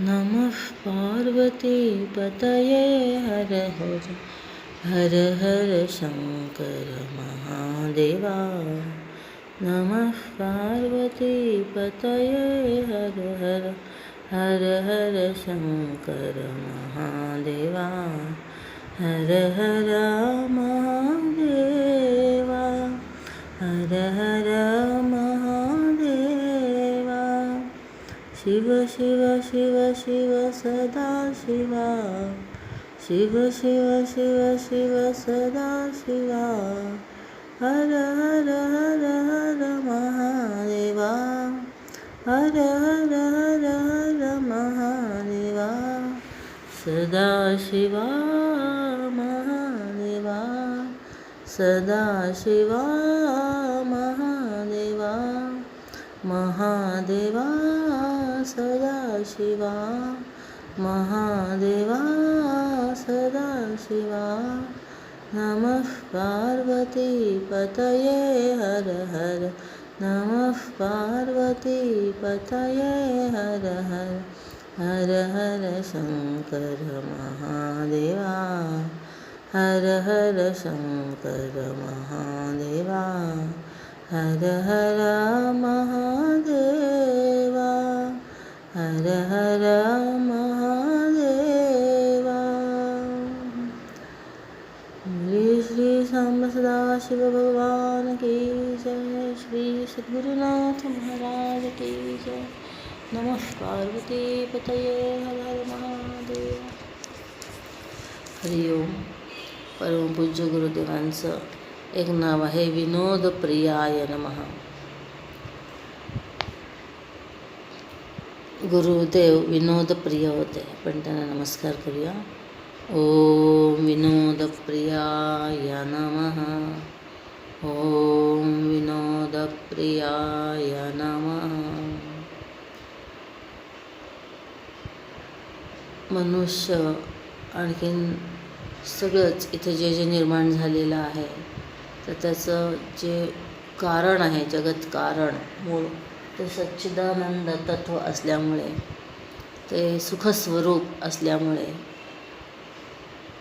नमः पार्वती पतये हर हर। हर हर शङ्कर महादेवा। नमः पार्वती पतये हर हर। हर हर शङ्कर महादेवा। हर हर महा शिव शिव शिव शिव सदा शिवा शिव शिव शिव शिव सदा शिवा हर हर हर हर महादेवा हर हर हर हर महादेवा सदा शिवा महादेवा सदा शिवा महादेवा महादेवा सदा शिवा महादेवा सदा शिवा। नमः पार्वती पतये हर हर। नमः पार्वती पतये हर हर। हर हर शङ्कर महादेवा। हर हर शङ्कर महादेवा। हर हर महादेव। हर हर महादेवा। श्री श्री सांब सदा शिव भगवान की जय। श्री सद्गुरुनाथ महाराज की जय। नमः पार्वती पतये हर हर महादेव। हरिओम परमपूज्य गुरुदेवांचं एक नाव आहे विनोद प्रियाय नमः। गुरुदेव विनोद प्रिय होते आपण त्यांना नमस्कार करूया. ओम विनोद प्रियाय नमः. ओम विनोद प्रियाय नमः. मनुष्य आणखीन सगळंच इथे जे जे निर्माण झालेलं आहे तर त्याचं जे कारण आहे जगत कारण मूळ ते सच्चिदानंद तत्व असल्यामुळे ते सुखस्वरूप असल्यामुळे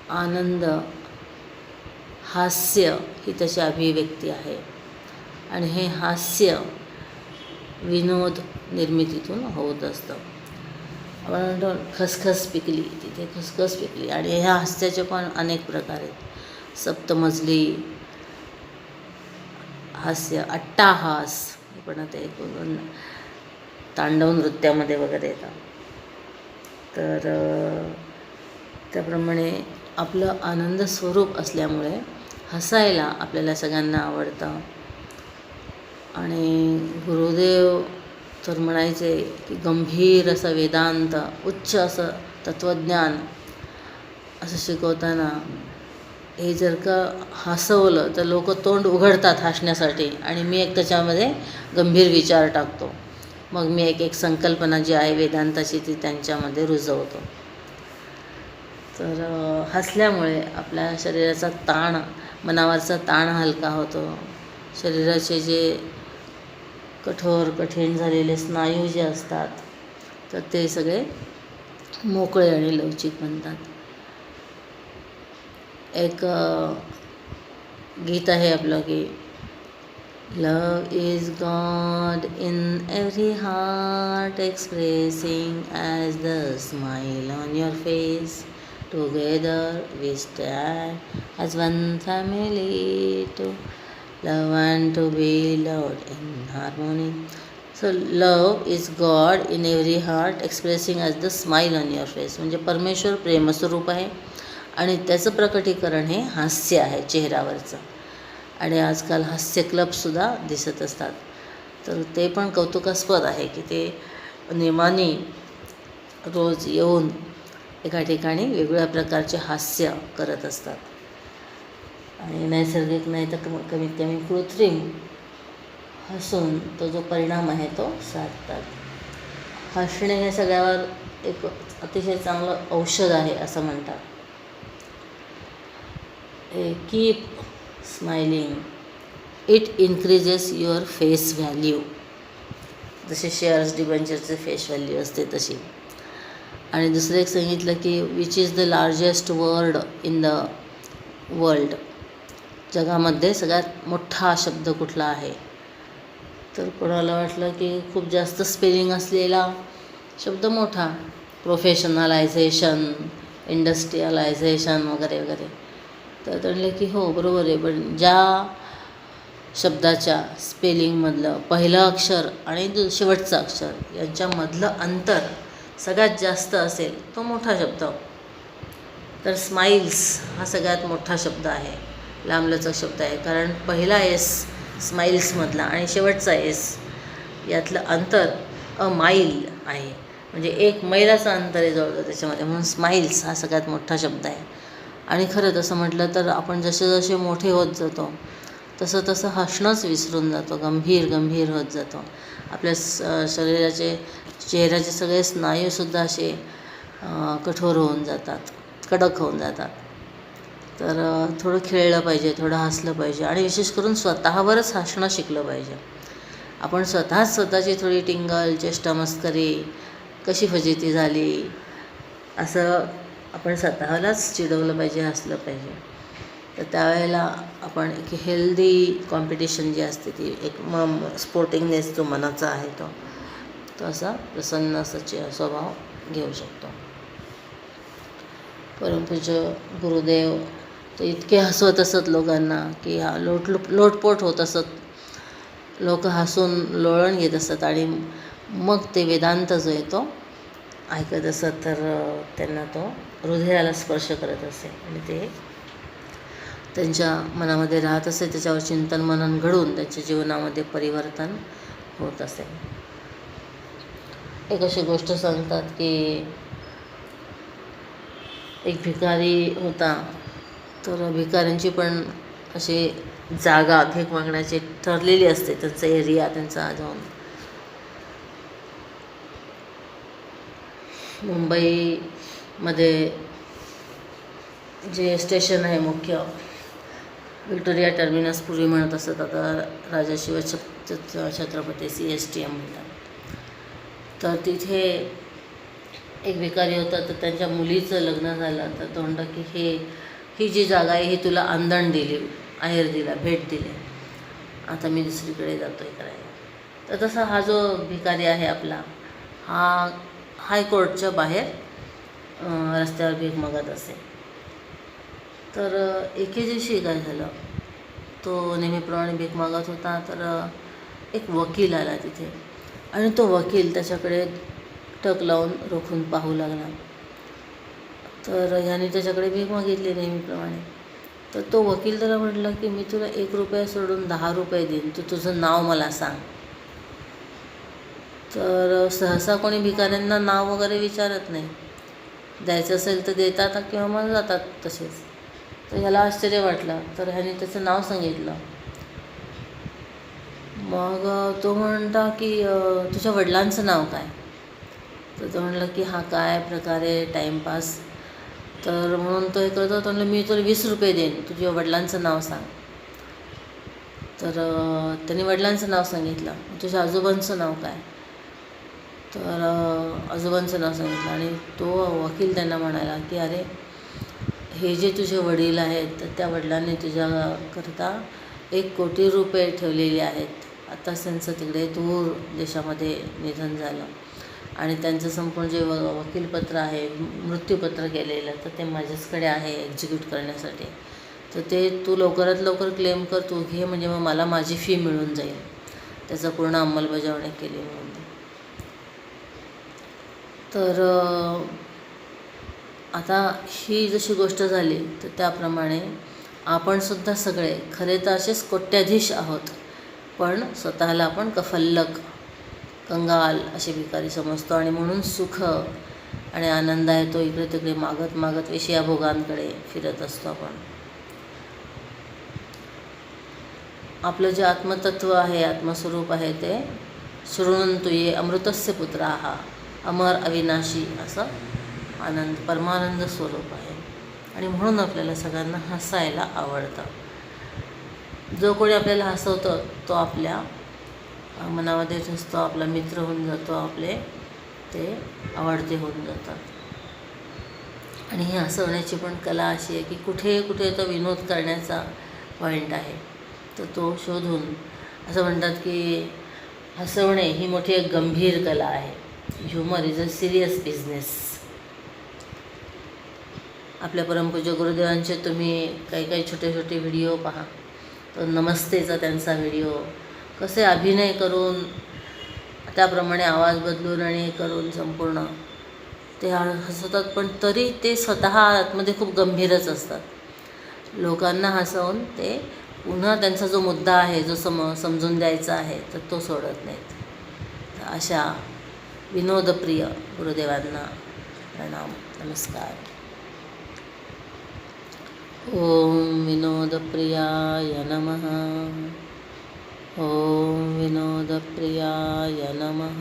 आनंद हास्य ही त्याची अभिव्यक्ती आहे. आणि हे हास्य विनोद निर्मितीतून होत असतं. आपण म्हणतो खसखस पिकली तिथे खसखस पिकली. आणि ह्या हास्याचे पण अनेक प्रकार आहेत. सप्तमजली हास्य अट्टाहास पण ते एक तांडव नृत्यामध्ये वगैरे येतात. तर त्याप्रमाणे आपलं आनंद स्वरूप असल्यामुळे हसायला आपल्याला सगळ्यांना आवडतं. आणि गुरुदेव तर म्हणायचे की गंभीर असं वेदांत उच्च असं तत्त्वज्ञान असं शिकवताना हे जर का हसवलं तर लोक तोंड उघडतात हसण्यासाठी आणि मी एक त्याच्यामध्ये गंभीर विचार टाकतो. मग मी एक एक संकल्पना जी आहे वेदांताची ती त्यांच्यामध्ये रुजवतो. तर हसल्यामुळे आपल्या शरीराचा ताण मनावरचा ताण हलका होतो. शरीराचे जे कठोर कठीण झालेले स्नायू जे असतात तर ते सगळे मोकळे आणि लवचिक बनतात. एक गीता है आप लोग love is God in every heart expressing as the smile on your face together we stand as one family to love and to be loved in harmony so love is God in every heart expressing as the smile on your face मुझे परमेश्वर प्रेम स्वरूप है आणि त्याचं प्रकटीकरण हे हास्य आहे चेहऱ्यावरचं. आणि आजकाल हास्य क्लबसुद्धा दिसत असतात. तर ते पण कौतुकास्पद आहे की ते नेमाने रोज येऊन एका ठिकाणी वेगवेगळ्या प्रकारचे हास्य करत असतात. आणि नैसर्गिक नाही तर कम कमीत कमी कृत्रिम हसून तो जो परिणाम आहे तो साधतात. हसणे हे सगळ्यावर एक अतिशय चांगलं औषध आहे असं म्हणतात. Keep smiling it increases your face value जसे शेअर्स डिबेंचरचे फेस व्हॅल्यू असते तशी. आणि दुसरं एक सांगितलं की which is the largest word in the world जगामध्ये सगळ्यात मोठा शब्द कुठला आहे? तर कोणाला वाटलं की खूप जास्त स्पेलिंग असलेला शब्द मोठा. प्रोफेशनलायझेशन इंडस्ट्रियलायझेशन वगैरे वगैरे. तर म्हणलं की हो बरोबर आहे. पण ज्या शब्दाच्या स्पेलिंगमधलं पहिलं अक्षर आणि दु शेवटचं अक्षर यांच्यामधलं अंतर सगळ्यात जास्त असेल तो मोठा शब्द. तर स्माइल्स हा सगळ्यात मोठा शब्द आहे. लांबलचक शब्द आहे. कारण पहिला एस स्माइल्समधला आणि शेवटचा एस यातलं अंतर अ माईल आहे. म्हणजे एक मैलाचं अंतर आहे जवळजवळ त्याच्यामध्ये. म्हणून स्माइल्स हा सगळ्यात मोठा शब्द आहे. आणि खरं तसं म्हटलं तर आपण जसे जसे मोठे होत जातो तसं तसं हसणंच विसरून जातो गंभीर गंभीर होत जातो. आपल्या स शरीराचे चेहऱ्याचे सगळे स्नायूसुद्धा असे कठोर होऊन जातात कडक होऊन जातात. तर थोडं खेळलं पाहिजे थोडं हसलं पाहिजे आणि विशेष करून स्वतःवरच हसणं शिकलं पाहिजे. आपण स्वतःच स्वतःची थोडी टिंगल चेष्टा मस्करी कशी फजिती झाली असं आपण स्वतःलाच चिडवलं पाहिजे हसलं पाहिजे. तर त्यावेळेला आपण एक हेल्दी कॉम्पिटिशन जी असते ती एक म स्पोर्टिंगनेस जो मनाचा आहे तो तो असा प्रसन्न असा चे- स्वभाव घेऊ शकतो. परमपूज्य गुरुदेव ते इतके हसवत असत लोकांना की हा लोट लोटपोट होत असत. लोक हसून लोळण घेत असत आणि मग ते वेदांत जो येतो ऐकत असत तर त्यांना तो हृदयाला स्पर्श करत असे. आणि ते त्यांच्या मनामध्ये राहत असे त्याच्यावर चिंतन मनन घडून त्यांच्या जीवनामध्ये परिवर्तन होत असे. एक अशी गोष्ट सांगतात की एक भिकारी होता तर भिकाऱ्यांची पण अशी जागा भीक मागण्याची ठरलेली असते. त्यांचा एरिया त्यांचा जाऊन मुंबईमध्ये जे स्टेशन आहे मुख्य विक्टोरिया टर्मिनस पूर्वी म्हणत असत आता Raja Shiv Chhatrapati C S T M म्हणतात. तर तिथे एक भिकारी होता तर त्यांच्या मुलीचं लग्न झालं तर तो म्हणला की हे ही जी जागा आहे ही तुला आंदण दिली आहेर दिला भेट दिली. आता मी दुसरीकडे जातो आहे करायला. तर तसा हा जो भिकारी आहे आपला हा हायकोर्टच्या बाहेर रस्त्यावर भीक मागत असे. तर एके दिवशी काय झालं? तो नेहमीप्रमाणे भीक मागत होता तर एक वकील आला तिथे. आणि तो वकील त्याच्याकडे टक लावून रोखून पाहू लागला. तर ह्याने त्याच्याकडे भीक मागितली नेहमीप्रमाणे. तर तो वकील त्याला म्हटला की मी तुला एक रुपया सोडून दहा रुपये देईन. तू तुझं नाव मला सांग. तर सहसा कोणी भिकाऱ्यांना नाव वगैरे विचारत नाही. द्यायचं असेल तर देतात किंवा मग जातात तसेच. तर ह्याला आश्चर्य वाटलं. तर ह्याने त्याचं नाव सांगितलं. मग तो म्हणता की तुझ्या वडिलांचं नाव काय? तर तो म्हटलं की हा काय प्रकारे टाईमपास तर म्हणून तो हे करतो. तो म्हणलं मी तुला वीस रुपये देईन. तुझ्या वडिलांचं नाव सांग. तर त्यांनी वडिलांचं नाव सांगितलं. तुझ्या आजोबांचं नाव काय? तर आजोबांचं नाव सांगितलं आणि तो वकील त्यांना म्हणाला की अरे हे जे तुझे वडील आहेत तर त्या वडिलांनी तुझ्याकरता एक कोटी रुपये ठेवलेले आहेत. आताच त्यांचं तिकडे दूर देशामध्ये निधन झालं आणि त्यांचं संपूर्ण जे व वकीलपत्र आहे मृत्यूपत्र केलेलं तर ते माझ्याचकडे आहे एक्झिक्यूट करण्यासाठी. तर ते तू लवकरात लवकर क्लेम कर तू घे म्हणजे मग मला माझी फी मिळून जाईल. त्याचा पूर्ण अंमलबजावणी केली म्हणून तर आता ही जशी गोष्ट झाली तर त्याप्रमाणे आपणसुद्धा सगळे खरे तर असेच कोट्याधीश आहोत पण स्वतःला आपण कफल्लक कंगाल असे भिकारी समजतो आणि म्हणून सुख आणि आनंद आहे तो इकडे तिकडे मागत मागत विषयाभोगांकडे फिरत असतो आपण. आपलं जे आत्मतत्व आहे आत्मस्वरूप आहे ते शृणंतु ये अमृतस्य पुत्र. आहा अमर अविनाशी असं आनंद परमानंद स्वरूप आहे. आणि म्हणून आपल्याला सगळ्यांना हसायला आवडतं. जो कोणी आपल्याला हसवतो तो आपल्या मनामध्ये ठसतो आपला मित्र होऊन जातो आपले ते आवडते होऊन जातात. आणि ही हसवण्याची पण कला अशी आहे की कुठे कुठे तो विनोद करण्याचा पॉईंट आहे तर तो शोधून असं म्हणतात की हसवणे ही मोठी एक गंभीर कला आहे. Humour is a serious business आपल्या परमपूज्य गुरुदेवांचे तुम्ही काही काही छोटे छोटे व्हिडिओ पहा. तो नमस्तेचा त्यांचा व्हिडिओ कसे अभिनय करून त्याप्रमाणे आवाज बदलून आणि हे करून संपूर्ण. ते हसवतात पण तरी ते स्वतः आतमध्ये खूप गंभीरच असतात. लोकांना हसवून ते पुन्हा त्यांचा जो मुद्दा आहे जो सम समजून द्यायचा आहे तर तो सोडत नाहीत. अशा विनोदप्रिय गुरुदेवांना प्रणाम नमस्कार ॐ विनोदप्रियाय नमः ॐ विनोदप्रियाय नमः